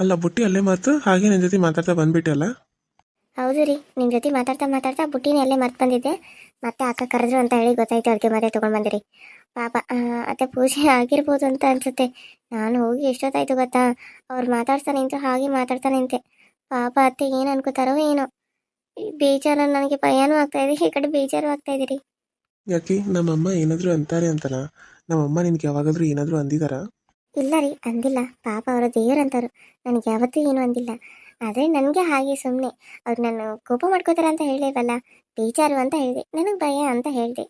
ಅಲ್ಲ ಬುಟ್ಟಿ ಅಲ್ಲೇ ಮಾತು ಹಾಗೆ ನನ್ನ ಜೊತೆ ಮಾತಾಡ್ತಾ ಬಂದ್ಬಿಟ್ಟಲ್ಲ ಹೌದು ರೀ ನಿಮ್ಮ ಜೊತೆ ಮಾತಾಡ್ತಾ ಮಾತಾಡ್ತಾ ಬುಟ್ಟಿನ ಅಲ್ಲೇ ಮರ್ತು ಬಂದಿದ್ದೆ. ಮತ್ತೆ ಅಕ್ಕ ಕರೆದ್ರು ಅಂತ ಹೇಳಿ ಗೊತ್ತಾಯ್ತು ಅದಕ್ಕೆ ಮತ್ತೆ ತೊಗೊಂಡು ಬಂದಿರಿ ಪಾಪ ಅತ್ತೆ ಪೂಜೆ ಆಗಿರ್ಬೋದು ಅಂತ ಅನ್ಸುತ್ತೆ. ನಾನು ಹೋಗಿ ಎಷ್ಟೊತ್ತಾಯ್ತು ಗೊತ್ತಾ? ಅವ್ರು ಮಾತಾಡ್ತಾ ನಿಂತು ಹಾಗೆ ಮಾತಾಡ್ತಾ ನಿಂತೆ. ಪಾಪ ಅತ್ತೆ ಏನು ಅನ್ಕೋತಾರೋ ಏನೋ. ಬೇಜಾರು ನನಗೆ ಭಯನೂ ಆಗ್ತಾ ಇದೆ ಈ ಕಡೆ ಬೇಜಾರು ಆಗ್ತಾ ಇದೆ ರೀ. ಯಾಕೆ? ನಮ್ಮಮ್ಮ ಏನಾದರೂ ಅಂತಾರೆ ಅಂತಲ್ಲ. ನಮ್ಮಮ್ಮ ನಿನಗೆ ಯಾವಾಗಾದರೂ ಏನಾದರೂ ಅಂದಿದಾರಾ? ಇಲ್ಲ ರೀ, ಅಂದಿಲ್ಲ. ಪಾಪ ಅವರ ದೇವರಂತವ್ರು. ನನಗೆ ಯಾವತ್ತೂ ಏನು ಅಂದಿಲ್ಲ. ಆದರೆ ನನಗೆ ಹಾಗೆ ಸುಮ್ಮನೆ ಅವ್ರು ನಾನು ಕೋಪ ಮಾಡ್ಕೋತಾರೆ ಅಂತ ಹೇಳಿಲ್ವಲ್ಲ? ಬೇಜಾರು ಅಂತ ಹೇಳಿದೆ. ನನಗೆ ಭಯ ಅಂತ ಹೇಳಿದೆ.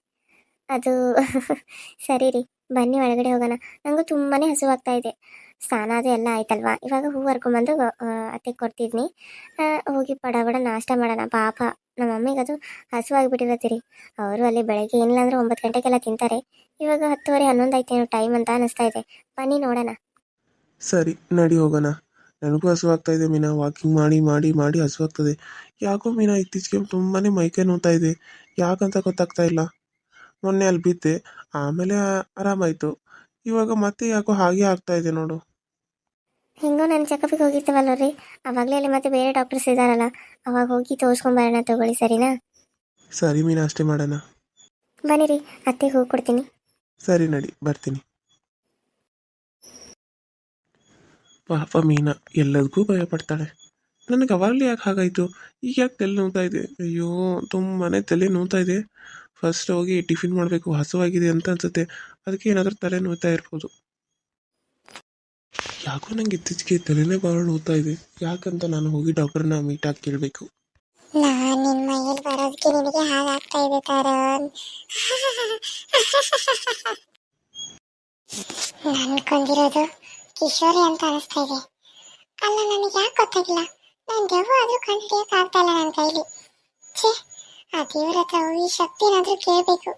ಅದು ಸರಿ ರೀ, ಬನ್ನಿ ಒಳಗಡೆ ಹೋಗೋಣ. ನನಗೂ ತುಂಬಾ ಹಸುವಾಗ್ತಾ ಇದೆ. ಸ್ನಾನ ಅದು ಎಲ್ಲ ಆಯ್ತಲ್ವಾ? ಇವಾಗ ಹೂವು ಹರ್ಕೊಂಬಂದು ಅತ್ತೆ ಕೊಡ್ತಿದ್ನಿ. ಹೋಗಿ ಬಡ ಬಡ ನಾಷ್ಟ ಮಾಡೋಣ. ಪಾಪ, ನಮ್ಮ ಮಮ್ಮಿಗೆ ಅದು ಹಸುವಾಗಿಬಿಟ್ಟಿರತ್ತೆ ರೀ ಅವರು ಅಲ್ಲಿ ಬೆಳಗ್ಗೆ ಏನಿಲ್ಲ ಅಂದ್ರೆ ಒಂಬತ್ತು ಗಂಟೆಗೆಲ್ಲ ತಿಂತಾರೆ. ಇವಾಗ ಹತ್ತುವರೆ ಹನ್ನೊಂದು ಆಯ್ತೇನೋ ಟೈಮ್ ಅಂತ ಅನಿಸ್ತಾ ಇದೆ. ಬನ್ನಿ ನೋಡೋಣ. ಸರಿ, ನಡಿ ಹೋಗೋಣ. ನನಗೂ ಹಸುವಾಗ್ತಾ ಇದೆ ಮೀನಾ. ವಾಕಿಂಗ್ ಮಾಡಿ ಮಾಡಿ ಮಾಡಿ ಹಸುವಾಗ್ತದೆ ಯಾಕೋ ಮೀನಾ, ಇತ್ತೀಚೆಗೆ ತುಂಬಾ ಮೈಕೈ ನೋತಾ ಇದೆ. ಯಾಕಂತ ಗೊತ್ತಾಗ್ತಾ ಇಲ್ಲ. ಮೊನ್ನೆ ಅಲ್ಲಿ ಬಿದ್ದೆ. ಆಮೇಲೆ ಆರಾಮಾಯ್ತು. ಇವಾಗ ಮತ್ತೆ ಯಾಕೋ ಹಾಗೆ ಆಗ್ತಾ ಇದೆ ನೋಡು. ಹಿಂಗೂ ನಾನು ಚೆಕಪ್ಗೆ ಹೋಗಿರ್ತೇವಲ್ಲ ರೀ ಅವಾಗಲೇ ಅಲ್ಲಿ ಮತ್ತೆ ಬೇರೆ ಡಾಕ್ಟರ್ಸ್ ಇದ್ದಾರಲ್ಲ ಅವಾಗ ಹೋಗಿ ತೋರಿಸ್ಕೊಂಬರೋಣ ತಗೊಳ್ಳಿ ಸರಿನಾ? ಸರಿ ಮೀನಾ ಅಷ್ಟೇ ಮಾಡೋಣ. ಬನ್ನಿ ರೀ ಅತ್ತೆಗೆ ಹೋಗಿ ಕೊಡ್ತೀನಿ. ಸರಿ ನಡಿ ಬರ್ತೀನಿ. ಪಾಪ ಮೀನಾ ಎಲ್ಲದಕ್ಕೂ ಭಯ ಪಡ್ತಾಳೆ. ನನಗೆ ಅವಾಗಲೇ ಯಾಕೆ ಹಾಗಾಯಿತು? ಈಗ ಯಾಕೆ ತಲೆ ನೋವ್ತಾ ಇದೆ? ಅಯ್ಯೋ ತುಂಬಾ ತಲೆ ನೋವ್ತಾ ಇದೆ. ಫಸ್ಟ್ ಹೋಗಿ ಟಿಫಿನ್ ಮಾಡಬೇಕು ಹಸುವಾಗಿದೆ ಅಂತ ಅನ್ಸುತ್ತೆ. ಅದಕ್ಕೆ ಏನಾದರೂ ತಲೆ ನೋಯ್ತಾ ಇರ್ಬೋದು. ಯಾಕೋ ನಂಗೆ ಇತ್ತೀಚೆಗೆ ತಲೆನೇ ಭಾಳ ನೋಡ್ತಾ ಇದೆ. ಯಾಕಂತ ನಾನು ಹೋಗಿ ಡಾಕ್ಟರ್ನ ಮೀಟ್ ಆಗಿ ಕೇಳಬೇಕು. ನಾನು ನಿನ್ನ ಮೈಯಲ್ಲಿ ಬರೋದಕ್ಕೆ ನಿನಗೆ ಹಾಗಾಗ್ತಾ ಇದೆ ತರನ್. ನನ್ಕೊಂಡಿರೋದು ಕಿಶೋರಿ ಅಂತ ಅನಿಸ್ತಾ ಇದೆ. ಅಲ್ಲ, ನನಗೆ ಯಾಕೆ ಗೊತ್ತಾಗಿಲ್ಲ? ನಾನು ದೆವ್ವ ಆದ್ರೂ ಕಂಡುಹಿಡಿಯಕ್ಕೆ ಆಗ್ತಾ ಇಲ್ಲ ನನ್ನ ಕೈಲಿ. ಛೇ, ಆ ದೇವ್ರ ಹತ್ರ ಹೋಗಿ ಶಕ್ತಿನಾದ್ರೂ ಕೇಳಬೇಕು.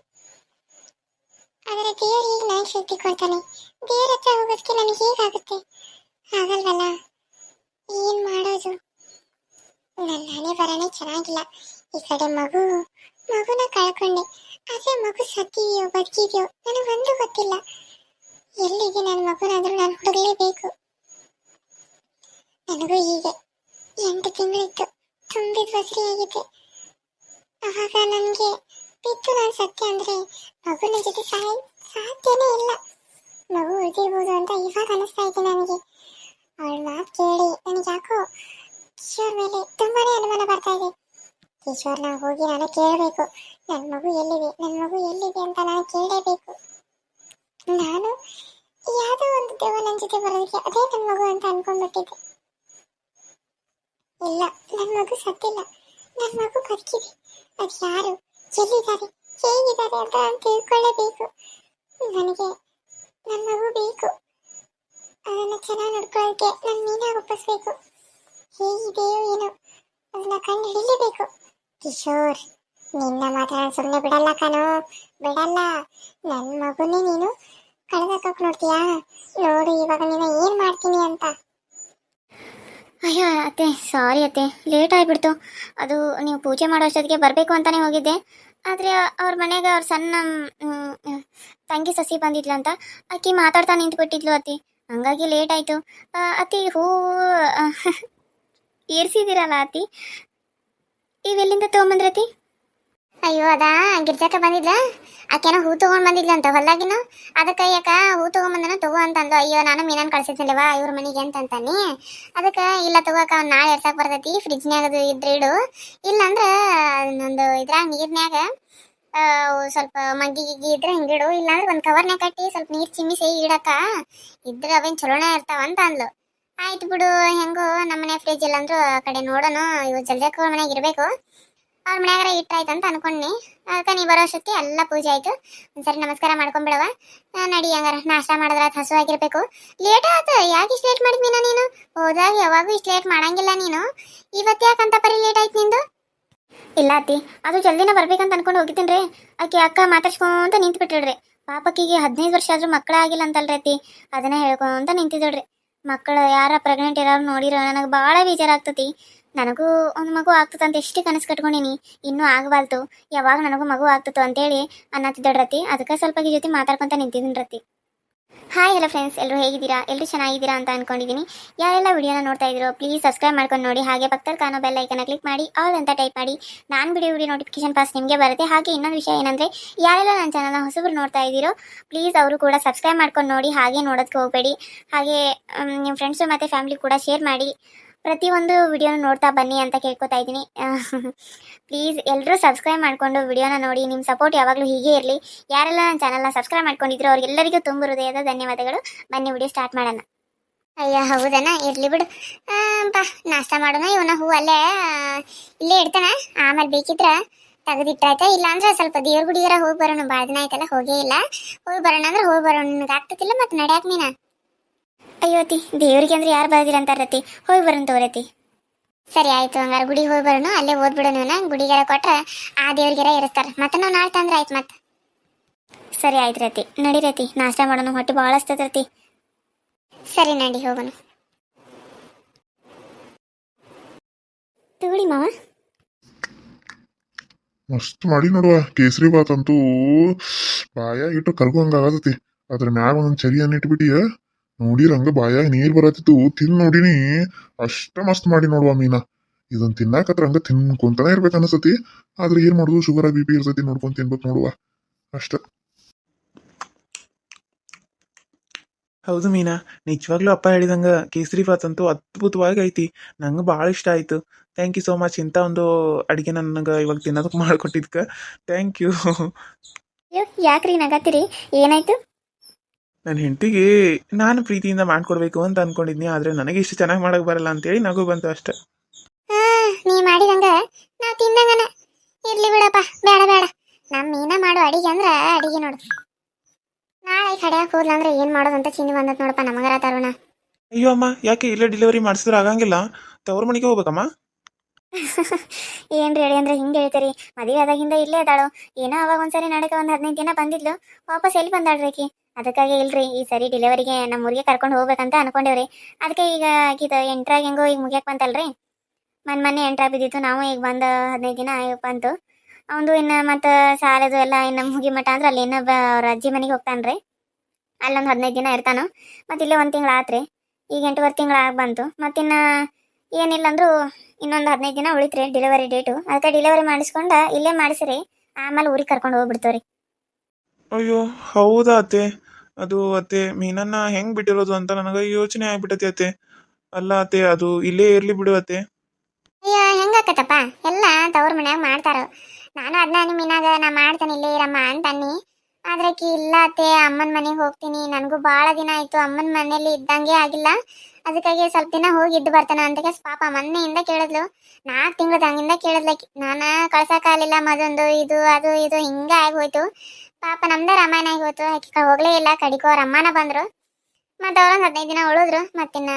ಆದರೆ ದೇವ್ರು ಈಗ ನನಗೆ ಶಕ್ತಿ ಕೊಡ್ತಾನೆ. ದೇವ್ರ ಹತ್ರ ಹೋಗೋದಕ್ಕೆ ನನಗೆ ಹೇಗಾಗುತ್ತೆ? ಆಗಲ್ವಲ್ಲ ಏನು ಮಾಡೋದು? ನನ್ನ ಹಣೆ ಬರನೇ ಚೆನ್ನಾಗಿಲ್ಲ. ಈ ಕಡೆ ಮಗು, ಮಗುನ ಕಳ್ಕೊಂಡೆ. ಆದ್ರೆ ಮಗು ಸತ್ತಿದೆಯೋ, ಬದುಕಿದೆಯೋ ನನಗೊಂದು ಗೊತ್ತಿಲ್ಲ. ಎಲ್ಲಿದೆ ನನ್ನ ಮಗುನಾದ್ರೂ ನಾನು ಹುಡುಗಲೇಬೇಕು? ನನಗೂ ಹೀಗೆ. ಎಂಟು ತಿಂಗಳಿತ್ತು. ತುಂಬಿದ ಬಸರಿಯಾಗಿದ್ದೆ ಆವಾಗ ನನಗೆ ಬಿದ್ದು ನಾನು ಸತ್ಯ ಅಂದ್ರೆ ಮಗುನ ಜೊತೆ ಸಾಯ ಸಾಧ್ಯನೇ ಇಲ್ಲ. ಮಗು ಉಳಿದಿರ್ಬೋದು ಅಂತ ಇವಾಗ ಅನಿಸ್ತಾ ಇದೆ ನನಗೆ. ಅವಳ ಮಾತು ಕೇಳಿ, ನನಗೆ ಯಾಕೋ ಕಿಶೋರ್ ಮೇಲೆ ತುಂಬಾನೇ ಅನುಮಾನ ಬರ್ತಾ ಇದೆ. ಕಿಶೋರ್ನ ಹೋಗಿ ನಾನು ಕೇಳಬೇಕು. ನನ್ನ ಮಗು ಎಲ್ಲಿದೆ? ನನ್ನ ಮಗು ಎಲ್ಲಿದೆ ಅಂತ ನಾನು ಕೇಳಲೇಬೇಕು ನಾನು ಯಾವುದೋ ಒಂದು ದೇವ ನನ್ನ ಜೊತೆ ಬರೋದಕ್ಕೆ ಅದೇ ನನ್ನ ಮಗು ಅಂತ ಅನ್ಕೊಂಡ್ಬಿಟ್ಟಿದ್ದೆ. ಇಲ್ಲ ನನ್ನ ಮಗು ಸತ್ತಿಲ್ಲ. ನನ್ನ ಮಗು ಬದುಕಿದೆ. ಅದು ಯಾರು? ಎಲ್ಲಿದ್ದಾರೆ? ಹೇಗಿದ್ದಾರೆ ಅಂತ ನಾನು ತಿಳ್ಕೊಳ್ಳೇಬೇಕು. ನನಗೆ ನನ್ನ ಮಗು ಬೇಕು. ಅದನ್ನು ಚೆನ್ನಾಗಿ ನೋಡ್ಕೊಳ್ಳೋದಕ್ಕೆ ನನ್ನ ಮೀನ ಒಪ್ಪಿಸ್ಬೇಕು. ಹೇಗಿದೆಯೋ ಏನೋ ಅದನ್ನ ಕಂಡು ಹಿಡಿಲೇಬೇಕು ಕಿಶೋರ್, ನಿನ್ನ ನಾನು ಸುಮ್ಮನೆ ಬಿಡಲ್ಲ ಕಣೋ. ಬಿಡಲ್ಲ. ನನ್ನ ಮಗುನೇ ನೀನು ಕಳೆದಕ್ಕೆ ನೋಡ್ತೀಯಾ? ನೋಡು, ಇವಾಗ ನೀನು ಏನು ಮಾಡ್ತೀನಿ ಅಂತ. ಅಯ್ಯೋ ಅತ್ತೆ ಸಾರಿ ಅತ್ತೆ. ಲೇಟ್ ಆಗಿಬಿಡ್ತು. ಅದು ನೀವು ಪೂಜೆ ಮಾಡೋ ಅಷ್ಟೊತ್ತಿಗೆ ಬರಬೇಕು ಅಂತಾನೆ ಹೋಗಿದ್ದೆ. ಆದರೆ ಅವ್ರ ಮನೆಗೆ ಅವ್ರ ಸಣ್ಣ ತಂಗಿ ಸಸಿ ಬಂದಿದ್ಲಂತ ಅಕ್ಕಿ ಮಾತಾಡ್ತಾ ನಿಂತ್ಬಿಟ್ಟಿದ್ಲು ಅತ್ತಿ. ಹಂಗಾಗಿ ಲೇಟ್ ಆಯಿತು. ಅತ್ತಿ ಹೂವು ಏರ್ಸಿದ್ದೀರಲ್ಲ ಅತ್ತಿ? ಇವೆಲ್ಲಿಂದ ತೊಗೊಂಬಂದ್ರತಿ ಅಯ್ಯೋ, ಅದಾ? ಗಿರ್ಜಾಕ ಬಂದಿದ್ಲ? ಆಕೆನ ಹೂ ತಗೊಂಡ್ ಬಂದಿದ್ಲ ಅಂತ ಹೊಲ್ದಾಗಿನ? ಅದಕ್ಕೆ ಯಾಕ ಹೂ ತಗೊಂಬಂದನ ತಗೋ ಅಂತ ಅಂದ್ಲು ಅಯ್ಯೋ, ನಾನು ಮೀನನ್ ಕಳ್ಸಿದ್ನಲ್ಲವಾ ಇವ್ರ ಮನೆಗೆ ಅಂತ ಅಂತಾನೆ ಅದಕ್ಕೆ, ಇಲ್ಲ ತಗೋಕ ಅವ್ನು ನಾಳೆ ಎರ್ಸಾಕ್ ಬರ್ತೈತಿ ಫ್ರಿಜ್ನ್ಯಾಗ ಅದು ಇದ್ರೆ ಇಡು. ಇಲ್ಲಾಂದ್ರ ಒಂದು ಇದ್ರಾಗ ನೀರ್ನ್ಯಾಗ ಸ್ವಲ್ಪ ಮಗ್ಗಿ ಗಿಗ್ಗಿ ಇದ್ರೆ ಹಿಂಗಿಡು ಇಲ್ಲಾಂದ್ರೆ ಒಂದ್ ಕವರ್ನ್ಯಾಗ ಕಟ್ಟಿ, ಸ್ವಲ್ಪ ನೀರ್ ಚಿಮ್ಮಿಸಿ ಇಡಕ ಇದ್ರ ಅವೇನ್ ಚಲೋನೇ ಇರ್ತಾವ ಅಂತ ಅಂದ್ಲು. ಆಯ್ತು ಬಿಡು, ಹೆಂಗೋ, ನಮ್ಮನೆ ಫ್ರಿಜ್ ಇಲ್ಲ ಅಂದ್ರು ಆ ಕಡೆ ನೋಡೋಣ. ಇವ್ ಜಲ್ಜಾಕ ಮನೆಯಾಗ ಇರ್ಬೇಕು. ಅವ್ರ ಮನ್ಯಾಗಾರ ಇಟ್ಟಾಯ್ತು ಅಂತ ಅನ್ಕೊಂಡ್ನಿ. ಅದಕ್ಕೆ ನೀ ಬರೋ ಅಷ್ಟೊತ್ತಿ ಎಲ್ಲ ಪೂಜೆ ಆಯ್ತು. ಒಂದ್ಸರಿ ನಮಸ್ಕಾರ ಮಾಡ್ಕೊಂಡ್ಬಿಡವ ನಡಿ ಹಂಗಾರ ನಾಷ್ಟ ಮಾಡಿದ್ರೆ ಹಸು ಆಗಿರ್ಬೇಕು. ಲೇಟ್ ಆಯ್ತು ಯಾಕೆ ಇಷ್ಟು ಲೇಟ್ ಮಾಡಿದ್ನಿ ನೀನು ಹೋದಾಗ ಯಾವಾಗೂ ಇಷ್ಟು ಲೇಟ್ ಮಾಡಂಗಿಲ್ಲ ನೀನು. ಇವತ್ತು ಯಾಕಂತ ಪರಿ ಲೇಟ್ ಆಯ್ತು ನಿಂದು? ಇಲ್ಲ ಅತ್ತಿ, ಅದು ಜಲ್ದಿನ ಬರ್ಬೇಕಂತ ಅನ್ಕೊಂಡು ಹೋಗಿದ್ದೀನಿ ರೀ. ಆಕೆ ಅಕ್ಕ ಮಾತಾಡ್ಸ್ಕೊಂತ ನಿಂತು ಬಿಟ್ಟಿಡ್ರಿ ಪಾಪಕ್ಕಿಗೆ ಹದಿನೈದು ವರ್ಷ ಆದ್ರೂ ಮಕ್ಕಳ ಆಗಿಲ್ಲ ಅಂತಲ್ರಿ ಅತ್ತಿ. ಅದನ್ನ ಹೇಳ್ಕೊಂತ ನಿಂತಿದ್ದಳ್ರಿ. ಮಕ್ಕಳು ಯಾರ ಪ್ರೆಗ್ನೆಂಟ್ ಇರೋರು ನೋಡಿರೋ, ನನಗೆ ಭಾಳ ಬೇಜಾರಾಗ್ತತಿ. ನನಗೂ ಒಂದು ಮಗು ಆಗ್ತದಂತ ಎಷ್ಟು ಕನಸು ಕಟ್ಕೊಂಡಿನಿ. ಇನ್ನೂ ಆಗಬಾರ್ದು ಯಾವಾಗ ನನಗೂ ಮಗು ಹೇಳಿ ಅಂತೇಳಿ ಅನ್ನತ್ತಿದ್ದಳ್ರತಿ ಅದಕ್ಕೆ ಸ್ವಲ್ಪ ಈ ಜೊತೆ ಮಾತಾಡ್ಕೊತ ನಿಂತಿದ್ದೀನಿ ರತಿ. ಹಾಯ್ ಹಲೋ ಫ್ರೆಂಡ್ಸ್ ಎಲ್ಲರೂ ಹೇಗಿದ್ದೀರಾ? ಎಲ್ಲರೂ ಚೆನ್ನಾಗಿದ್ದೀರಾ ಅಂತ ಅನ್ಕೊಂಡಿದ್ದೀನಿ ಯಾರೆಲ್ಲ ವಿಡಿಯೋನ ನೋಡ್ತಾ ಇದ್ದೀರೋ ಪ್ಲೀಸ್ ಸಬ್ಸ್ಕ್ರೈಬ್ ಮಾಡ್ಕೊಂಡು ನೋಡಿ. ಹಾಗೆ ಪಕ್ಕದಲ್ಲಿ ಕಾಣೋ ಬೆಲ್ ಐಕನ್ ಕ್ಲಿಕ್ ಮಾಡಿ ಆಲ್ ಅಂತ ಟೈಪ್ ಮಾಡಿ. ನಾನು ಬಿಡಿ ವಿಡಿಯೋ ನೋಟಿಫಿಕೇಶನ್ ಪಾಸ್ ನಿಮಗೆ ಬರುತ್ತೆ. ಹಾಗೆ ಇನ್ನೊಂದು ವಿಷಯ ಏನಂದರೆ, ಯಾರೆಲ್ಲ ನನ್ನ ಚಾನಲ್ನ ಹೊಸಬ್ರು ನೋಡ್ತಾ ಇದ್ದೀರೋ ಪ್ಲೀಸ್ ಅವರು ಕೂಡ ಸಬ್ಸ್ಕ್ರೈಬ್ ಮಾಡ್ಕೊಂಡು ನೋಡಿ. ಹಾಗೆ ನೋಡೋದಕ್ಕೆ ಹೋಗಬೇಡಿ. ಹಾಗೆ ನಿಮ್ಮ ಫ್ರೆಂಡ್ಸು ಮತ್ತು ಫ್ಯಾಮಿಲಿ ಕೂಡ ಶೇರ್ ಮಾಡಿ. ಪ್ರತಿಯೊಂದು ವಿಡಿಯೋನ ನೋಡ್ತಾ ಬನ್ನಿ ಅಂತ ಕೇಳ್ಕೊತಾ ಇದ್ದೀನಿ. ಪ್ಲೀಸ್ ಎಲ್ಲರೂ ಸಬ್ಸ್ಕ್ರೈಬ್ ಮಾಡಿಕೊಂಡು ವಿಡಿಯೋನ ನೋಡಿ ನಿಮ್ಮ ಸಪೋರ್ಟ್ ಯಾವಾಗಲೂ ಹೀಗೆ ಇರಲಿ. ಯಾರೆಲ್ಲ ನನ್ನ ಚಾನಲ್ನ ಸಬ್ಸ್ಕ್ರೈಬ್ ಮಾಡ್ಕೊಂಡಿದ್ರು ಅವ್ರಿಗೆಲ್ಲರಿಗೂ ತುಂಬ ಹೃದಯದ ಧನ್ಯವಾದಗಳು. ಬನ್ನಿ ವಿಡಿಯೋ ಸ್ಟಾರ್ಟ್ ಮಾಡೋಣ. ಅಯ್ಯ, ಹೌದನ? ಇರ್ಲಿ ಬಿಡು. ಬಾ, ನಾಷ್ಟ ಮಾಡೋಣ. ಇವನ ಹೂ ಅಲ್ಲೇ ಇಲ್ಲೇ ಇಡ್ತಾನೆ. ಆಮೇಲೆ ಬೇಕಿದ್ರೆ ತೆಗೆದಿಟ್ಟಾಯ್ತಾ ಇಲ್ಲ ಅಂದ್ರೆ ಸ್ವಲ್ಪ ದೇವ್ರ ಗುಡಿಗಾರ ಹೋಗಿ ಬರೋಣ. ಭಾಳ ದಿನ ಆಯ್ತಲ್ಲ, ಹೋಗೇ ಇಲ್ಲ. ಹೋಗಿ ಬರೋಣ ಅಂದ್ರೆ ಹೋಗಿ ಬರೋಣ ನಿನಗೆ ಆಗ್ತತಿಲ್ಲ ಮತ್ತೆ ನಡ್ಯಾಕ ನೀನ? ಅಯ್ಯೋತಿ ದೇವ್ರಿಗೆ ಅಂದ್ರೆ ಯಾರು ಬರೋದಿಲ್ಲ ಅಂತಾರತಿ ಹೋಗಿ ಬರೋಣ ತೋರತಿ ಸರಿ ಆಯ್ತು, ಹಂಗಾರೆ ಗುಡಿ ಹೋಗಿ ಬರೋಣ, ಅಲ್ಲೇ ಓದ್ಬಿಡೋಣ ಗುಡಿಗಾರ ಕೊಟ್ರೆ ಆ ದೇವ್ರಿಗಾರ ಇರ್ತಾರೆ ಮತ್ತೆ ನಾವು ನಾಳೆ ತಂದ್ರೆ ಆಯ್ತು ಮತ್ತೆ. ಸರಿ ಆಯ್ತು ರತಿ ನಡಿ ರತಿ ನಾಷ್ಟ ಮಾಡೋಣ, ಹೊಟ್ಟೆ ಭಾಳ ಹಸ್ತೈತಿ ಸರಿ ನಡಿ, ಹೋಗೋಣ. ತಗೊಳ್ಳಿ ಮಾವ. ಮಸ್ತ್ ಮಾಡಿ ನೋಡುವ, ಕೇಸರಿ ಬಾತ್ ಅಂತೂ ಬಾಯ ಇಟ್ಟು ಕರ್ಗೋಂಗ ಆಗತೈತಿ ಅದ್ರ ಮ್ಯಾಗ ಒಂದೊಂದು ಚರಿಯನ್ನು ಇಟ್ಬಿಟ್ಟಿಯ. ನೋಡಿರ ರಂಗ ಬಾಯಾಗ ನೀರ್ ಬರತ್ತಿತ್ತು. ತಿನ್ ನೋಡಿನಿ ಅಷ್ಟ ಮಸ್ತ್ ಮಾಡಿ ನೋಡುವ ಮೀನಾ. ಇದನ್ ತಿನ್ನಾಕತ್ರ ರಂಗ ತಿನ್ಕೊಂತಾನೆ ಇರ್ಬೇಕು ಅನ್ಸತಿ ಆದ್ರೆ ಏನ್ ಮಾಡುದು? ಶುಗರ್ ಬಿ ಪಿ ಇರ್ತೈತಿ ನೋಡ್ಕೊಂಡ್ ತಿನ್ಬೇಕು ನೋಡುವ. ಅಷ್ಟ. ಹೌದು ಮೀನಾ. ನಿಜವಾಗ್ಲೂ ಅಪ್ಪ ಹೇಳಿದಂಗ ಕೇಸರಿ ಭಾತ್ ಅಂತೂ ಅದ್ಭುತವಾಗಿ ಐತಿ. ನಂಗೆ ಭಾಳ ಇಷ್ಟ ಆಯ್ತು. ಥ್ಯಾಂಕ್ ಯು ಸೋ ಮಚ್ ಇಂಥ ಒಂದು ಅಡಿಗೆ ನನಗೆ ಇವಾಗ ತಿನ್ನೋದಕ್ಕೆ ಮಾಡ್ಕೊಟ್ಟಿದ್ಕ. ಥ್ಯಾಂಕ್ ಯು ಯಾಕ್ರಿ ನಗತ್ತಿರಿ ಏನಾಯ್ತು? ನನ್ನ ಹೆಂಡತಿಗೆ ನಾನು ಪ್ರೀತಿಯಿಂದ ಮಾಡ್ಕೊಡ್ಬೇಕು ಅಂತ ಅನ್ಕೊಂಡಿದ್ನಿ ಆದ್ರೆ ನನಗೆ ಇಷ್ಟು ಚೆನ್ನಾಗಿ ಮಾಡಕ್ಕೆ ಬರಲ್ಲ ಅಂತೇಳಿ ನಗು ಬಂತು ಅಷ್ಟೆ. ಆ, ನೀ ಮಾಡಿದಂಗ ನಾವ್ ತಿಂದಂಗನ. ಇರ್ಲಿ ಬಿಡಪ್ಪ ಬೇಡ ಬೇಡ. ನಮ್ ಮೀನ ಮಾಡೋ ಅಡಿಗೆ ಅಂದ್ರ ಅಡಿಗೆ ನೋಡು. ನಾಳೆ ಕಡಿಯಾಕ ಹೋದ್ಲಂದ್ರ ಏನ್ ಮಾಡೋದಂತ ಚಿಂದಿ ಬಂದತ್ ನೋಡಪ್ಪ ನಮಗರ ತರುಣ. ಅಯ್ಯೋ ಅಮ್ಮ ಯಾಕೆ ಇಲ್ಲೇ ಡೆಲಿವರಿ ಮಾಡಿಸಿದ್ರೆ ಆಗಂಗಿಲ್ಲ? ತವ್ರ ಮನೆಗೆ ಹೋಗ್ಬೇಕಮ್ಮ? ಏನ್ರಿ ಹೇಳಿ ಅಂದ್ರೆ ಹಿಂಗೆ ಹೇಳ್ತೀರಿ. ಮದುವೆ ಆದಾಗಿಂದ ಇಲ್ಲೇ ಅದಾಳು ಏನೋ ಅವಾಗ ಒಂದ್ಸರಿ ನಡಕ ಒಂದ್ ಹದಿನೈದು ದಿನ ಬಂದಿದ್ಲು. ವಾಪಸ್ ಎಲ್ಲಿ ಬಂದಾಳ್ರಿ ಆಕಿ? ಅದಕ್ಕಾಗಿ ಇಲ್ರಿ, ಈ ಸರಿ ಡೆಲಿವರಿಗೆ ನಮ್ಮ ಊರಿಗೆ ಕರ್ಕೊಂಡು ಹೋಗ್ಬೇಕಂತ ಅನ್ಕೊಂಡೇವ್ರಿ. ಅದಕ್ಕೆ ಈಗ ಆಕಿದ ಎಂಟ್ರಾಗ ಹೆಂಗೋ ಈಗ ಮುಗಿಯಕ್ ಬಂತಲ್ರಿ? ಮನ್ ಮೊನ್ನೆ ಎಂಟ್ರಾಗ ಬಿದ್ದಿತ್ತು, ನಾವು ಈಗ ಬಂದ ಹದಿನೈದು ದಿನ ಬಂತು. ಅವಂದು ಇನ್ನು ಮತ್ತು ಸಾಲದು ಎಲ್ಲ ಇನ್ನು ಮುಗಿ ಮಠ ಅಂದ್ರೆ ಅಲ್ಲಿ ಇನ್ನೊಬ್ಬ ಅವ್ರ ಅಜ್ಜಿ ಮನೆಗೆ ಹೋಗ್ತಾನ್ರಿ. ಅಲ್ಲೊಂದು ಹದಿನೈದು ದಿನ ಇರ್ತಾನು. ಮತ್ತೆ ಇಲ್ಲೇ ಒಂದು ತಿಂಗಳು ಆತ್ರಿ. ಈಗ ಎಂಟೂವರೆ ತಿಂಗಳು ಆಗಿ ಬಂತು. ಮತ್ತಿನ್ನು ಏನಿಲ್ಲ ಅಂದ್ರು ಇನ್ನೊಂದು ಹದಿನೈದು ದಿನ ಉಳಿತ್ರಿ ಡೆಲಿವರಿ ಡೇಟು ಅದಕ್ಕೆ ಡೆಲಿವರಿ ಮಾಡಿಸ್ಕೊಂಡ ಇಲ್ಲೇ ಮಾಡಿಸಿರಿ. ಆಮೇಲೆ ಊರಿಗೆ ಕರ್ಕೊಂಡು ಹೋಗ್ಬಿಡ್ತೇವ್ರಿ. ಅಯ್ಯೋ, ಹೌದಾ ಅತ್ತೆ? ಅದು ಅತ್ತೆ, ಮೀನನ್ನ ಹೆಂಗ್ ಬಿಟ್ಟಿರೋದು ಅಂತ ನನಗೆ ಯೋಚನೆ ಆಗ್ಬಿಟ್ಟತಿ ಅತ್ತೆ. ಅಲ್ಲ ಅತ್ತೆ, ಅದು ಇಲ್ಲೇ ಇರ್ಲಿ ಬಿಡು ಅತ್ತೆ. ಅಯ್ಯೋ ಹೆಂಗಾಕತ್ತಪ್ಪ ಎಲ್ಲ ತವ್ರ ಮನ್ಯಾಗ ಮಾಡ್ತಾರ. ನಾನು ಅದನ್ನ ನಿಮ್ಮ ಮೀನಾಗ, ನಾ ಮಾಡ್ತೇನೆ ಇಲ್ಲೇ ಇರಮ್ಮ ಅಂತ ಅನ್ನಿ. ಆದ್ರೆ ಇಲ್ಲ ಅತ್ತೆ, ಅಮ್ಮನ ಮನೆಗೆ ಹೋಗ್ತೀನಿ. ನನಗೂ ಭಾಳ ದಿನ ಆಯ್ತು, ಅಮ್ಮನ ಮನೆಯಲ್ಲಿ ಇದ್ದಂಗೆ ಆಗಿಲ್ಲ. ಅದಕ್ಕಾಗಿ ಸ್ವಲ್ಪ ದಿನ ಹೋಗಿ ಇದ್ದು ಬರ್ತಾನೆ ಅಂತ ಪಾಪ ಮೊನ್ನೆಯಿಂದ ಕೇಳಿದ್ಲು. ನಾಲ್ಕು ತಿಂಗಳು ಹಂಗಿಂದ ಕೇಳಿದ್ಲಕಿ ನಾನು ಕಳ್ಸಕ್ಕಾಗಲಿಲ್ಲ ಮದೊಂದು, ಇದು, ಅದು, ಇದು, ಹಿಂಗೆ ಆಗೋಯ್ತು ಪಾಪ ನಮ್ದ ರಾಮಾಯಣ ಇವತ್ತು. ಆಕೆ ಹೋಗ್ಲೇ ಇಲ್ಲ ಕಡಿಕೋ ಅವ್ರ ಅಮ್ಮನ ಬಂದ್ರು. ಮತ್ತೆ ಅವ್ರೊಂದು ಹದಿನೈದು ದಿನ ಉಳಿದ್ರು. ಮತ್ತಿನ್ನ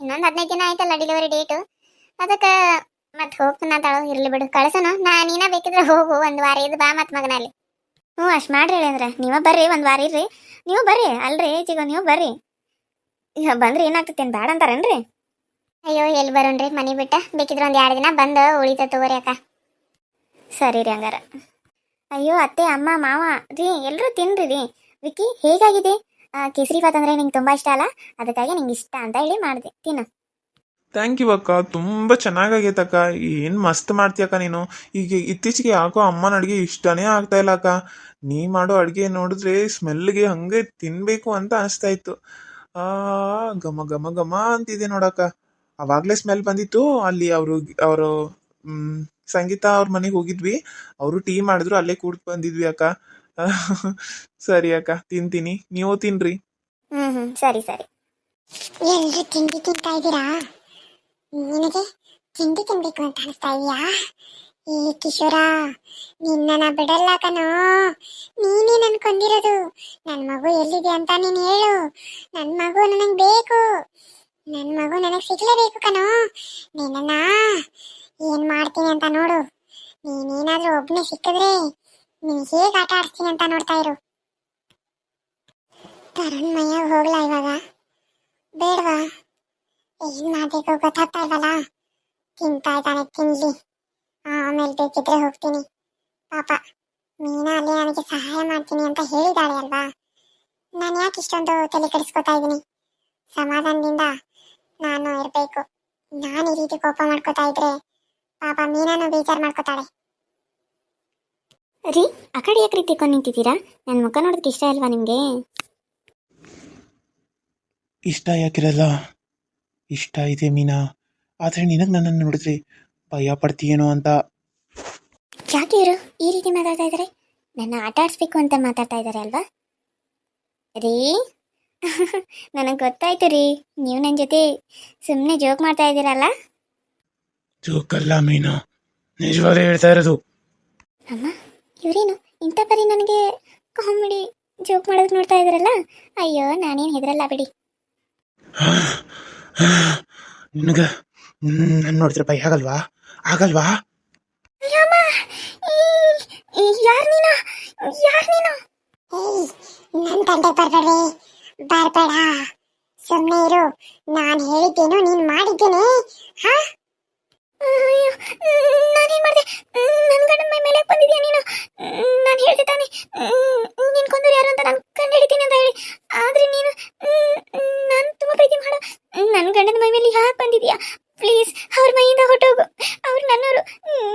ಇನ್ನೊಂದು ಹದಿನೈದು ದಿನ ಆಯ್ತಲ್ಲ ಡೆಲಿವರಿ ಡೇಟು ಅದಕ್ಕೆ ಮತ್ತೆ ಹೋಗ್ತಾನ ತಾಳು ಇರ್ಲಿ ಬಿಡು, ಕಳ್ಸನು. ನಾ ನೀನ ಬೇಕಿದ್ರೆ ಹೋಗು, ಒಂದು ವಾರ ಇದು ಬಾ ಮತ್ ಮಗನಲ್ಲಿ. ಹ್ಞೂ, ಅಷ್ಟು ಮಾಡ್ರಿ ಅಂದ್ರೆ ನೀವ ಬರ್ರಿ, ಒಂದು ವಾರ ಇರ್ರಿ. ನೀವು ಬರ್ರಿ, ಅಲ್ರಿ ಈಗ ನೀವು ಬರ್ರಿ. ಈಗ ಬಂದ್ರೆ ಏನಾಗ್ತೈತೇನು ಬೇಡ ಅಂತಾರೇನ್ರಿ? ಅಯ್ಯೋ ಎಲ್ಲಿ ಬರೋಣ್ರಿ ಮನೆ ಬಿಟ್ಟ. ಬೇಕಿದ್ರೆ ಒಂದು ಎರಡು ದಿನ ಬಂದು ಉಳಿತ ತಗೋರಿ ಅಕ್ಕ. ಸರಿ ರೀ ಹಂಗಾರ. ಅಯ್ಯೋ, ಅತ್ತೆ, ಅಮ್ಮ, ಮಾವ, ರೀ ಎಲ್ಲರೂ ತಿನ್ರಿ, ರೀ. ವಿಕ್ಕಿ, ಹೇಗಾಗಿದೆ? ಕೇಸರಿ ಭಾತ್ ಅಂದ್ರೆ ನಿಂಗೆ ತುಂಬ ಇಷ್ಟ ಅಲ್ಲ? ಅದಕ್ಕಾಗಿ ನಿಂಗೆ ಇಷ್ಟ ಅಂತ ಹೇಳಿ ಮಾಡಿದೆ. ತಿನ್ನು. ಥ್ಯಾಂಕ್ ಯು ಅಕ್ಕ. ತುಂಬ ಚೆನ್ನಾಗಾಗೈತೆ ಅಕ್ಕ. ಏನು ಮಸ್ತ್ ಮಾಡ್ತೀಯಕ್ಕ ನೀನು? ಈಗ ಇತ್ತೀಚೆಗೆ ಯಾಕೋ ಅಮ್ಮನ ಅಡುಗೆ ಇಷ್ಟನೇ ಆಗ್ತಾ ಇಲ್ಲ ಅಕ್ಕ. ನೀ ಮಾಡೋ ಅಡುಗೆ ನೋಡಿದ್ರೆ ಸ್ಮೆಲ್ಗೆ ಹಂಗೆ ತಿನ್ನಬೇಕು ಅಂತ ಅನಿಸ್ತಾ ಇತ್ತು. ಆ, ಘಮ ಘಮ ಘಮ ಅಂತಿದೆ ನೋಡಕ್ಕ. ಅವಾಗಲೇ ಸ್ಮೆಲ್ ಬಂದಿತ್ತು. ಅಲ್ಲಿ ಅವರು ಅವರು ಸಂಗೀತ ಅವ್ರ ಮನೆಗೆ ಹೋಗಿದ್ವಿ. ಅವರು ಟೀ ಮಾಡಿದ್ರು ಅಲ್ಲೇ ಕೂಡ್ ಬಂದಿದ್ವಿ ಅಕ್ಕ. ಸರಿ ಅಕ್ಕ ತಿಂತೀನಿ. ನೀವು ತಿನ್ರಿ. ಹ್ಞೂ ಹ್ಞೂ ಸರಿ ಸರಿ. ಎಲ್ರು ತಿಂಡಿ ತಿಂತಾ ಇದ್ದೀರಾ? ನಿನಗೆ ತಿಂಡಿ ತಿನ್ಬೇಕು ಅಂತ ಅನಿಸ್ತಾ ಇದೆಯಾ? ಈ ಕಿಶೋರ ನಿನ್ನ ಬಿಡಲ್ಲ ಕಣೋ. ನೀನೇ ಕೊಂದಿರೋದು ನನ್ನ ಮಗು ಎಲ್ಲಿದೆ ಅಂತ ನೀನ್ ಹೇಳು. ನನ್ ಮಗು ನನಗ್ ಬೇಕು. ನನ್ನ ಮಗು ನನಗೆ ಸಿಗ್ಲೇಬೇಕು ಕಣೋ. ನಿನ್ನ ಏನ್ ಮಾಡ್ತೀನಿ ಅಂತ ನೋಡು. ನೀನೇನಾದ್ರೂ ಒಬ್ನೇ ಸಿಕ್ಕಿದ್ರೆ ನೀನ್ ಹೇಗ್ ಆಟ ಆಡ್ತೀನಿ ಅಂತ ನೋಡ್ತಾ ಇರು. ತರುಣ್ಮಯ್ಯ ಹೋಗ್ಲಾ ಇವಾಗ? ಬೇಡವಾ? ಏನ್ ಮಾಡ್ಬೇಕು ಗೊತ್ತಾಗ್ತಾ ಇಲ್ವಲ್ಲ? ತಿಂತಾ ಇದ್ದಾನೆ ತಿನ್ಲಿ. ಆಮೇಲೆ ಬೇಕಿದ್ರೆ ಹೋಗ್ತೀನಿ. ಪಾಪ, ಮೀನಾ ಅಲ್ಲಿ ನನಗೆ ಸಹಾಯ ಮಾಡ್ತೀನಿ ಅಂತ ಹೇಳಿದಾಳೆ ಅಲ್ವಾ? ನಾನು ಯಾಕೆ ಇಷ್ಟೊಂದು ತಲೆ ಕೆಡಿಸ್ಕೊತಾ ಇದ್ದೀನಿ ಸಮಾಧಾನದಿಂದ ನಾನು ಇರಬೇಕು. ನಾನು ಈ ರೀತಿ ಕೋಪ ಮಾಡ್ಕೋತಾ ಇದ್ರೆ ಪಾಪ ಮೀನಾನು ಬೇಜಾರು ಮಾಡ್ಕೋತಾಳೆ. ರೀ ಆ ಕಡೆ ಯಾಕೆ ರೀತಿ ತಿಕ್ಕೊಂಡು ನಿಂತಿದ್ದೀರಾ? ನನ್ನ ಮುಖ ನೋಡೋದಕ್ಕೆ ಇಷ್ಟ ಇಲ್ವಾ ನಿಮಗೆ? ಇಷ್ಟ ಯಾಕಿರಲ್ಲ? ಇಷ್ಟ ಇದೆ ಮೀನಾ. ಆದರೆ ನಿನಗೆ ನನ್ನನ್ನು ನೋಡಿದ್ರೆ ಭಯ ಪಡ್ತೀಯೇನೋ ಅಂತ. ಯಾಕೆ ಇವರು ಈ ರೀತಿ ಮಾತಾಡ್ತಾ ಇದ್ದಾರೆ ನನ್ನ ಆಟ ಆಡಿಸ್ಬೇಕು ಅಂತ ಮಾತಾಡ್ತಾ ಇದ್ದಾರೆ ಅಲ್ವಾ? ರೀ ನನಗೆ ಗೊತ್ತಾಯ್ತು ರೀ ನೀವು ನನ್ನ ಜೊತೆ ಸುಮ್ಮನೆ ಜೋಕ್ ಮಾಡ್ತಾ ಇದ್ದೀರಲ್ಲ? ಜೋಕಲ್ಲ ಮೀನಾ. ನಿಜವಾಗ್ಲೂ ಹೇಳ್ತಾ ಇರೋದು. ಅಮ್ಮ ಇವರೇನು? ಇಂಥ ಪರಿ ನನಗೆ ಕಾಮಿಡಿ ಜೋಕ್ ಮಾಡೋದು ನೋಡ್ತಾ ಇದ್ರಲ್ಲ? ಅಯ್ಯೋ ನಾನೇನು ಹೆದರಲ್ಲ ಬಿಡಿ. ನಿನಗೆ ನನ್ನ ನೋಡಿದ್ರೆ ಭಯ ಆಗಲ್ವಾ? ಆಗಲ್ವಾ? ಯಾರ್ ಯಾರು ನೀನು ಯಾರು ನೀನು ಏಯ್ ನನ್ ತಂದೆ ಬರ್ಬೇಡಿ. ಬರ್ಬೇಡ. ಸುಮ್ಮನೆ ಇರು. ನಾನು ಹೇಳಿದ್ದೇನು ನೀನ್ ಮಾಡಿದ್ದೇನೆ. ಹಾ? ಅಯ್ಯೋ ನಾನೇನ್ ಮಾಡಿದೆ ನನ್ನ ಗಂಡನ ಮೈ ಮೇಲೆ ಬಂದಿದ್ಯಾ ನೀನು ನಾನು ಹೇಳ್ದೆ ತಾನೆ ನೀನು ಕೊಂದರು ಯಾರು ಅಂತ ನಾನು ಕಂಡು ಹಿಡಿತೀನಿ ಅಂತ ಹೇಳಿ ಆದ್ರೆ ನೀನು ನಾನು ತುಂಬ ಪ್ರೀತಿ ಮಾಡೋ ನನ್ನ ಗಂಡನ ಮೈ ಮೇಲೆ ಯಾಕೆ ಬಂದಿದ್ಯಾ ಪ್ಲೀಸ್ ಅವ್ರ ಮೈಯಿಂದ ಹೊಟ್ಟೋಗು ಅವ್ರು ನನ್ನವರು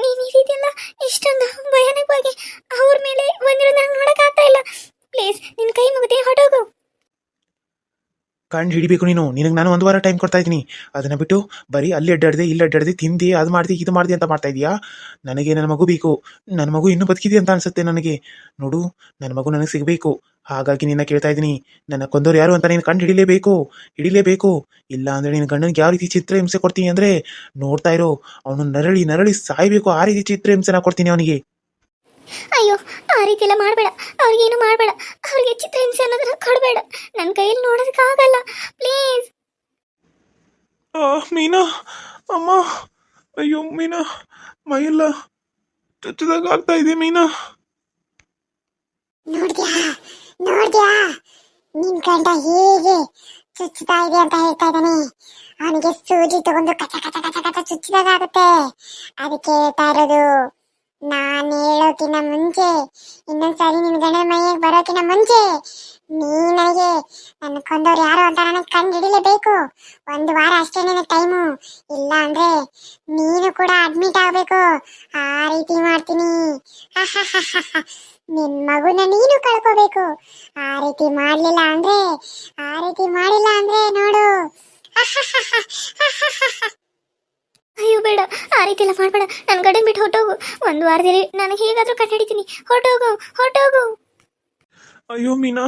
ನೀನು ಈ ರೀತಿ ಎಲ್ಲ ಇಷ್ಟೊಂದು ಭಯಾನಕವಾಗಿ ಅವ್ರ ಮೇಲೆ ಬಂದಿರೋದು ನಂಗೆ ನೋಡೋಕ್ಕಾಗ್ತಾ ಇಲ್ಲ ಪ್ಲೀಸ್ ನಿನ್ನ ಕೈ ಮುಗಿದೆ ಹೊಟ್ಟೋಗು ಕಂಡು ಹಿಡಿಬೇಕು ನೀನು. ನಿನಗೆ ನಾನು ಒಂದು ವಾರ ಟೈಮ್ ಕೊಡ್ತಾ ಇದ್ದೀನಿ. ಅದನ್ನು ಬಿಟ್ಟು ಬರೀ ಅಲ್ಲಿ ಅಡ್ಡಾಡಿದೆ, ಇಲ್ಲಿ ಅಡ್ಡಾಡಿದೆ, ತಿಂದೆ, ಅದು ಮಾಡಿದೆ, ಇದು ಮಾಡಿದೆ ಅಂತ ಮಾಡ್ತಾ ಇದೀಯಾ ನನಗೆ ನನ್ನ ಮಗು ಬೇಕು. ನನ್ನ ಮಗು ಇನ್ನೂ ಬದುಕಿದೆ ಅಂತ ಅನಿಸುತ್ತೆ ನನಗೆ. ನೋಡು, ನನ್ನ ಮಗು ನನಗೆ ಸಿಗಬೇಕು. ಹಾಗಾಗಿ ನಿನ್ನ ಕೇಳ್ತಾ ಇದ್ದೀನಿ. ನನ್ನ ಕೊಂದೋರು ಯಾರು ಅಂತ ನೀನು ಕಂಡು ಹಿಡಿಲೇಬೇಕು. ಹಿಡಿಲೇಬೇಕು. ಇಲ್ಲ ಅಂದರೆ ನಿನ್ನ ಗಂಡನಿಗೆ ಯಾವ ರೀತಿ ಚಿತ್ರ ಹಿಂಸೆ ಕೊಡ್ತೀನಿ ಅಂದರೆ ನೋಡ್ತಾ ಇರೋ, ಅವನು ನರಳಿ ನರಳಿ ಸಾಯಬೇಕು. ಆ ರೀತಿ ಚಿತ್ರ ಹಿಂಸೆನ ಕೊಡ್ತೀನಿ ಅವನಿಗೆ. ಅಯ್ಯೋ ಆ ರೀತಿ ಎಲ್ಲ ಮಾಡಬೇಡ. ಅವ್ರಿಗೇನು ಮಾಡಬೇಡ. ಅವ್ರಿಗೆ ಚಿತ್ರಹಿಂಸೆ ಅನ್ನೋದನ್ನ ಕೊಡಬೇಡ. ನನ್ನ ಕೈಯಲ್ಲಿ ನೋಡೋದಕ್ಕಾಗಲ್ಲ ಪ್ಲೀಸ್. ಆ ಮೀನಾ ಅಮ್ಮ. ಅಯ್ಯೋ ಮೀನಾ ಮೈಯೆಲ್ಲ ಚುಚ್ಚದಾಗ ಆಗ್ತಾ ಇದೆ ಮೀನಾ. ನೋಡ್ದ್ಯಾ ನೋಡ್ದ್ಯಾ ನಿನ್ ಗಂಡ ಹೇಗೆ ಚುಚ್ಚುತ್ತಾ ಇದೆ ಅಂತ ಹೇಳ್ತಾ ಇದ್ದಾನೆ. ಅವನಿಗೆ ಸೂಜಿ ತಗೊಂಡು ಕಚ ಕಚ ಕಚ ಕಚ ಚುಚ್ಚಿದಾಗ ಆಗುತ್ತೆ ಅದಕ್ಕೆ ಹೇಳ್ತಾ ಇರೋದು ನಾನ್ ಹೇಳೋಕಿನ ಮುಂಚೆ, ಇನ್ನೊಂದ್ಸರಿ ನಿನ್ ಗಂಡನ ಮೈಗೆ ಬರೋಕಿನ ಮುಂಚೆ ನೀ ನನಗೆ ನನ್ನ ಕೊಂದವ್ರು ಯಾರು ಅಂತ ನನಗೆ ಕಂಡು ಹಿಡಿಲೇಬೇಕು. ಒಂದು ವಾರ ಅಷ್ಟೇ ನಿನ್ನ ಟೈಮು. ಇಲ್ಲ ಅಂದ್ರೆ ನೀನು ಕೂಡ ಅಡ್ಮಿಟ್ ಆಗ್ಬೇಕು. ಆ ರೀತಿ ಮಾಡ್ತೀನಿ. ನಿನ್ ಮಗುನ ನೀನು ಕಳ್ಕೋಬೇಕು. ಆ ರೀತಿ ಮಾಡ್ಲಿಲ್ಲ ಅಂದ್ರೆ, ಆ ರೀತಿ ಮಾಡಿಲ್ಲ ಅಂದ್ರೆ ನೋಡು. ಆ ರೀತಿ ಎಲ್ಲ ಮಾಡಬೇಡ. ನನ್ನ ಗಡನ್ ಬಿಟ್ಟು ಹೊಟ್ಟೋಗು ಒಂದು ವಾರದಲ್ಲಿ ನಾನು ಹೇಗಾದರೂ ಕಟ್ಟಿಡ್ತೀನಿ ಹೊಟ್ಟೋಗು ಹೊಟ್ಟೋಗು ಅಯ್ಯೋ ಮೀನಾ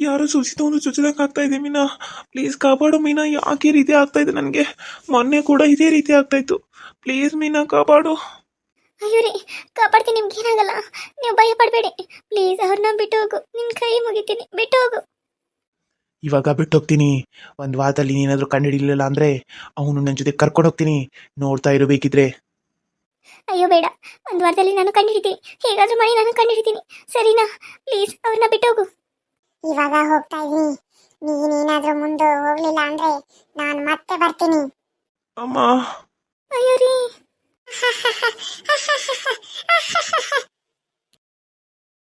ಯಾರು ಸುಚಿತ ಒಂದು ಚುಚ್ಚದಂಗೆ ಆಗ್ತಾ ಇದೆ ಮೀನಾ. ಪ್ಲೀಸ್ ಕಾಪಾಡು ಮೀನಾ ಯಾಕೆ ರೀತಿ ಆಗ್ತಾ ಇದೆ ನನಗೆ? ಮೊನ್ನೆ ಕೂಡ ಇದೇ ರೀತಿ ಆಗ್ತಾ ಇತ್ತು. ಪ್ಲೀಸ್ ಮೀನಾ ಕಾಪಾಡು. ಅಯ್ಯೋ ರೀ ಕಾಪಾಡ್ತೀನಿ ನಿಮ್ಗೆ ಏನಾಗಲ್ಲ ನೀವು ಭಯ ಪಡಬೇಡಿ. ಪ್ಲೀಸ್ ಅವ್ರನ್ನ ಬಿಟ್ಟು ಹೋಗು ನಿನ್ನ ಕೈ ಮುಗಿತೀನಿ. ಬಿಟ್ಟು ಹೋಗು ಇವಾಗ ಬಿಟ್ಟು ಹೋಗ್ತೀನಿ. ಒಂದು ವಾರದಲ್ಲಿ ನೀನಾದರೂ ಕಂಡುಹಿಡಿಲಿಲ್ಲ ಅಂದರೆ ಅವನು ನನ್ನ ಜೊತೆ ಕರ್ಕೊಂಡು ಹೋಗ್ತೀನಿ. ನೋಡ್ತಾ ಇರಬೇಕಿದ್ರೆ. ಅಯ್ಯೋ ಬೇಡ. ಒಂದು ವಾರದಲ್ಲಿ ನಾನು ಕಂಡುಹಿಡಿತೀನಿ. ಹೇಗಾದರೂ ಮಾಡಿ ನಾನು ಕಂಡುಹಿಡಿತೀನಿ. ಸರಿನಾ? ಪ್ಲೀಸ್ ಅವ್ರನ್ನ ಬಿಟ್ಟು ಹೋಗು. ಇವಾಗ ಹೋಗ್ತಾ ಇದೀನಿ ನೀನೇನಾದ್ರೂ ಮುಂದೆ ಹೋಗ್ಲಿಲ್ಲ ಅಂದ್ರೆ ನಾನು ಮತ್ತೆ ಬರ್ತೀನಿ. ಅಮ್ಮ. ಅಯ್ಯೋ ರೀ.